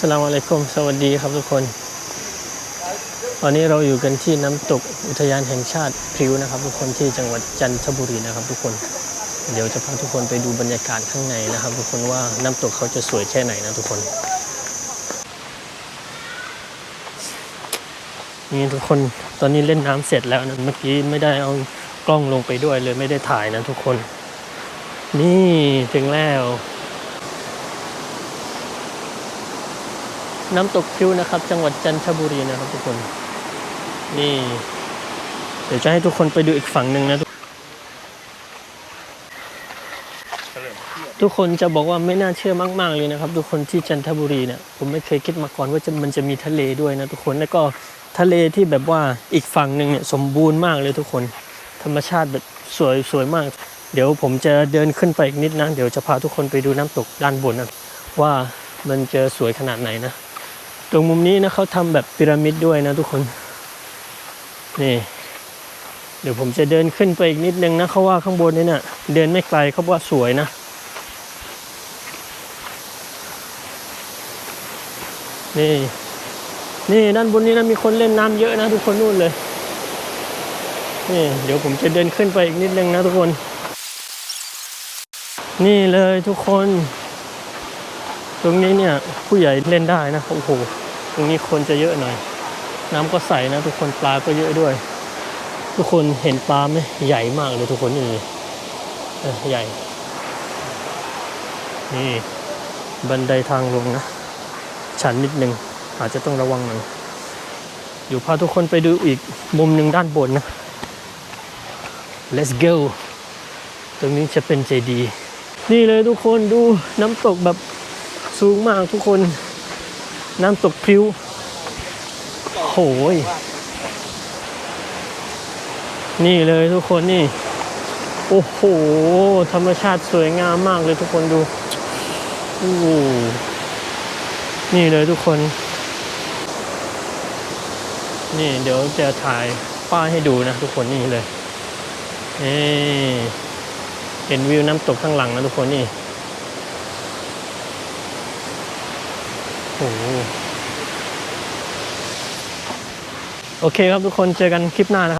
สลามอะลัยกุมสวัสดีครับทุกคน ตอนนี้เราอยู่กันที่น้ำตกอุทยานแห่งชาติพริ้วนะครับ ทุกคนที่จังหวัดจันทบุรีนะครับ ทุกคน เดี๋ยวจะพาทุกคนไปดูบรรยากาศข้างในนะครับ ทุกคนว่าน้ำตกเขาจะสวยแค่ไหนนะทุกคน นี่ทุกคนตอนนี้เล่นน้ำเสร็จแล้วนะเมื่อกี้ไม่ได้เอากล้องลงไปด้วยเลยไม่ได้ถ่ายนะทุกคน นี่ถึงแล้ว น้ำตกพริ้วนะครับ จังหวัดจันทบุรีนะครับทุกคน นี่ เดี๋ยวจะให้ทุกคนไปดูอีกฝั่งหนึ่งนะทุกคนจะบอกว่าไม่น่าเชื่อมาก ๆ เลยนะครับ ทุกคนที่จันทบุรีเนี่ยผมไม่เคยคิดมาก่อนว่าจะมันจะมีทะเลด้วยนะทุกคนแล้วก็ทะเลที่แบบว่าอีกฝั่งหนึ่งเนี่ยสมบูรณ์มากเลยทุกคน ธรรมชาติแบบสวยสวยมาก เดี๋ยวผมจะเดินขึ้นไปอีกนิดนะ เดี๋ยวจะพาทุกคนไปดูน้ำตกด้านบนนะว่ามันจะสวยขนาดไหนนะ ตรงมุมนี้นะเขาทำแบบพีระมิดด้วยนะทุกคน นี่ เดี๋ยวผมจะเดินขึ้นไปอีกนิดนึงนะเขาว่าข้างบนนี่นี่ยเดินไม่ไกลเขาว่าสวยนะ นี่ นี่ด้านบนนี้นะมีคนเล่นน้ำเยอะนะทุกคนนู่นเลย นี่ เดี๋ยวผมจะเดินขึ้นไปอีกนิดนึงนะทุกคน นี่เลยทุกคน ตรงนี้เนี่ยผู้ใหญ่เล่นได้นะโอ้โหตรงนี้คนจะเยอะหน่อย น้ำก็ใสนะ ทุกคนปลาก็เยอะด้วย ทุกคนเห็นปลาไหมใหญ่มากเลยทุกคนนี่ใหญ่ นี่บันไดทางลงนะ ชันนิดนึง อาจจะต้องระวังหน่อยอยู่พาทุกคนไปดูอีกมุมหนึ่งด้านบนนะ let's go ตรงนี้จะเป็นเจดี นี่เลยทุกคนดูน้ำตกแบบ สูงมากทุกคน น้ำตกพริ้วโหยนี่เลยทุกคนนี่ โอ้โห ธรรมชาติสวยงามมากเลยทุกคนดูโอ้นี่เลยทุกคน นี่เดี๋ยวจะถ่ายป้ายให้ดูนะทุกคนนี่เลยนี่เห็นวิวน้ำตกข้างหลังนะทุกคนนี่ โอ้โอเคครับทุกคนเจอกันคลิปหน้านะครับ